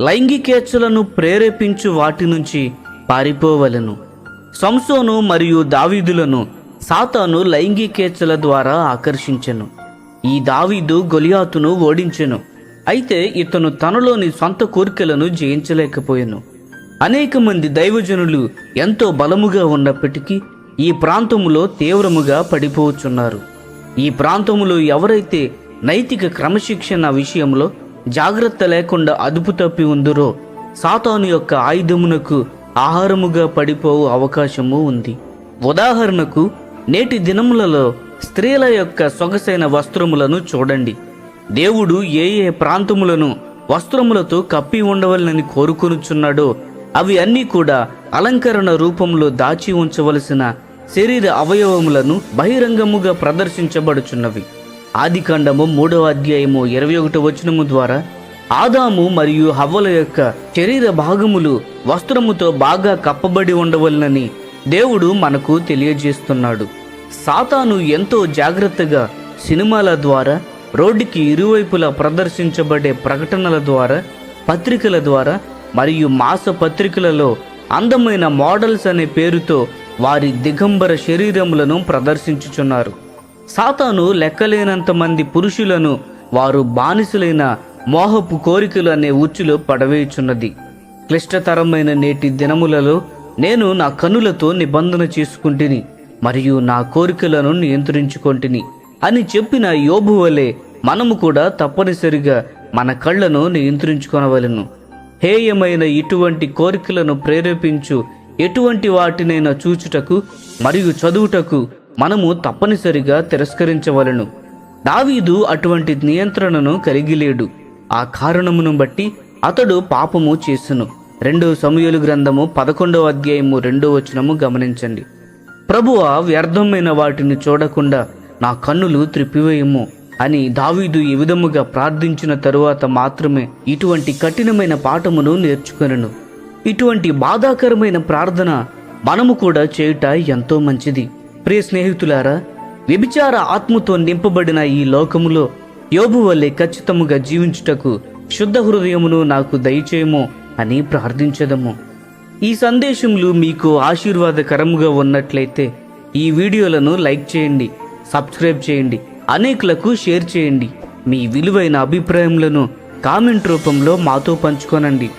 లైంగికేచ్ఛలను ప్రేరేపించు వాటి నుంచి పారిపోవలను. సంసోను మరియు దావీదులను సాతాను లైంగికేచ్ఛల ద్వారా ఆకర్షించెను. ఈ దావీదు గొలియాతును ఓడించెను. అయితే ఇతను తనలోని సొంత కోరికలను జయించలేకపోయాను. అనేక మంది దైవజనులు ఎంతో బలముగా ఉన్నప్పటికీ ఈ ప్రాంతములో తీవ్రముగా పడిపోవచ్చున్నారు ఈ ప్రాంతములో ఎవరైతే నైతిక క్రమశిక్షణ విషయంలో జాగ్రత్త లేకుండా అదుపు తప్పి ఉందరో సాతాను యొక్క ఆయుధమునకు ఆహారముగా పడిపోవు అవకాశము ఉంది. ఉదాహరణకు నేటి దినములలో స్త్రీల యొక్క సొగసైన వస్త్రములను చూడండి. దేవుడు ఏ ఏ ప్రాంతములను వస్త్రములతో కప్పి ఉండవలనని కోరుకొనుచున్నాడో అవి అన్నీ కూడా అలంకరణ రూపంలో దాచి ఉంచవలసిన శరీర అవయవములను బహిరంగముగా ప్రదర్శించబడుచున్నవి. ఆదికాండము మూడవ అధ్యాయము ఇరవై ఒకటి వచనము ద్వారా ఆదాము మరియు హవ్వల యొక్క శరీర భాగములు వస్త్రముతో బాగా కప్పబడి ఉండవలనని దేవుడు మనకు తెలియజేస్తున్నాడు. సాతాను ఎంతో జాగ్రత్తగా సినిమాల ద్వారా రోడ్డుకి ఇరువైపులా ప్రదర్శించబడే ప్రకటనల ద్వారా పత్రికల ద్వారా మరియు మాస పత్రికలలో అందమైన మోడల్స్ అనే పేరుతో వారి దిగంబర శరీరములను ప్రదర్శించుచున్నారు. సాతాను లెక్కలేనంత మంది పురుషులను వారు బానిసలైన మోహపు కోరికలు అనే ఉచ్చులో పడవేయుచున్నది. క్లిష్టతరమైన నేటి దినములలో నేను నా కనులతో నిబంధన చేసుకుంటుని మరియు నా కోరికలను నియంత్రించుకొంటిని అని చెప్పిన యోబు వలె మనము కూడా తప్పనిసరిగా మన కళ్ళను నియంత్రించుకొనవలను. హేయమైన ఇటువంటి కోరికలను ప్రేరేపించు ఎటువంటి వాటినైనా చూచుటకు మరియు చదువుటకు మనము తప్పనిసరిగా తిరస్కరించవలను. దావీదు అటువంటి నియంత్రణను కలిగి లేడు ఆ కారణమును బట్టి అతడు పాపము చేసును. రెండవ సమయలు గ్రంథము పదకొండవ అధ్యాయము రెండో వచనము గమనించండి. ప్రభువ వ్యర్థమైన వాటిని చూడకుండా నా కన్నులు త్రిప్పివేయము అని దావీదు ఈ విధముగా ప్రార్థించిన తరువాత మాత్రమే ఇటువంటి కఠినమైన పాఠమును నేర్చుకొనను. ఇటువంటి బాధాకరమైన ప్రార్థన మనము కూడా చేయుట ఎంతో మంచిది. ప్రియ స్నేహితులారా వ్యభిచార ఆత్మతో నింపబడిన ఈ లోకములో యోబు వల్లే ఖచ్చితముగా జీవించుటకు శుద్ధ హృదయమును నాకు దయచేయమో అని ప్రార్థించదము. ఈ సందేశములు మీకు ఆశీర్వాదకరముగా ఉన్నట్లయితే ఈ వీడియోలను లైక్ చేయండి సబ్స్క్రైబ్ చేయండి అనేకులకు షేర్ చేయండి. మీ విలువైన అభిప్రాయములను కామెంట్ రూపంలో మాతో పంచుకోనండి.